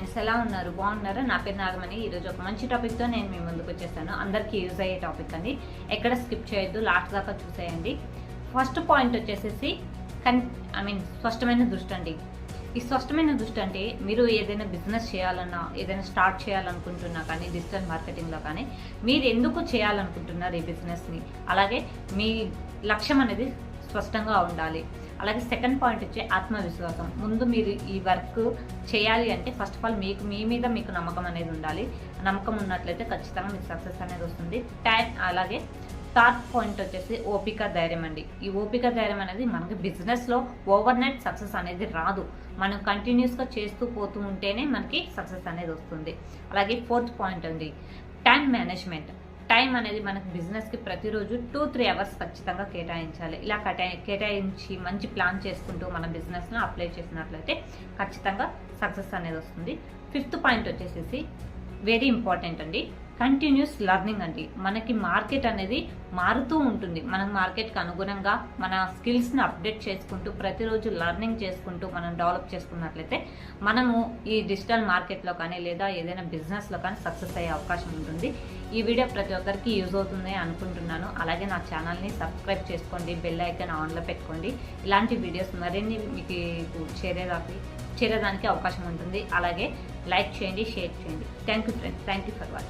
Friends ఎలా ఉన్నారు? బాగున్నారా? నా పేరు నాగమణి. ఈరోజు ఒక మంచి టాపిక్తో నేను మీ ముందుకు వచ్చేసాను అందరికీ యూజ్ అయ్యే టాపిక్ అండి. ఎక్కడ స్కిప్ చేయొద్దు లాస్ట్ దాకా చూసేయండి. ఫస్ట్ పాయింట్ వచ్చేసేసి కన్ ఐ మీన్ స్పష్టమైన దృష్టి అండి. ఈ స్పష్టమైన దృష్టి అంటే మీరు ఏదైనా బిజినెస్ చేయాలన్నా ఏదైనా స్టార్ట్ చేయాలనుకుంటున్నా కానీ డిజిటల్ మార్కెటింగ్లో కానీ మీరు ఎందుకు చేయాలనుకుంటున్నారు ఈ బిజినెస్ని అలాగే మీ లక్ష్యం అనేది స్పష్టంగా ఉండాలి. అలాగే సెకండ్ పాయింట్ వచ్చి ఆత్మవిశ్వాసం. ముందు మీరు ఈ వర్క్ చేయాలి అంటే ఫస్ట్ ఆఫ్ ఆల్ మీకు మీ మీద మీకు నమ్మకం అనేది ఉండాలి. నమ్మకం ఉన్నట్లయితే ఖచ్చితంగా మీకు సక్సెస్ అనేది వస్తుంది. టైం అలాగే థర్డ్ పాయింట్ వచ్చేసి ఓపిక ధైర్యం అండి. ఈ ఓపిక ధైర్యం అనేది మనకి బిజినెస్లో ఓవర్ నైట్ సక్సెస్ అనేది రాదు. మనం కంటిన్యూస్గా చేస్తూ పోతూ ఉంటేనే మనకి సక్సెస్ అనేది వస్తుంది. అలాగే ఫోర్త్ పాయింట్ అండి టైం మేనేజ్మెంట్ టైం అనేది మనకు బిజినెస్కి ప్రతిరోజు టూ త్రీ అవర్స్ ఖచ్చితంగా కేటాయించాలి. ఇలా కేటాయించి మంచి ప్లాన్ చేసుకుంటూ మన బిజినెస్ను అప్లై చేసినట్లయితే ఖచ్చితంగా సక్సెస్ అనేది వస్తుంది. ఫిఫ్త్ పాయింట్ వచ్చేసేసి వెరీ ఇంపార్టెంట్ అండి. కంటిన్యూస్ లర్నింగ్ అండి. మనకి మార్కెట్ అనేది మారుతూ ఉంటుంది. మనం మార్కెట్కి అనుగుణంగా మన స్కిల్స్ని అప్డేట్ చేసుకుంటూ ప్రతిరోజు లర్నింగ్ చేసుకుంటూ మనం డెవలప్ చేసుకున్నట్లయితే మనము ఈ డిజిటల్ మార్కెట్లో కానీ లేదా ఏదైనా బిజినెస్లో కానీ సక్సెస్ అయ్యే అవకాశం ఉంటుంది. ఈ వీడియో ప్రతి ఒక్కరికి యూజ్ అవుతుంది అనుకుంటున్నాను. అలాగే నా ఛానల్ని సబ్స్క్రైబ్ చేసుకోండి. బెల్ ఐకాన్ ఆన్లో పెట్టుకోండి. ఇలాంటి వీడియోస్ మరిన్ని మీకు చేరేదానికి చేరేదానికి అవకాశం ఉంటుంది. అలాగే లైక్ చేయండి షేర్ చేయండి. Thank you friends. Thank you for watching.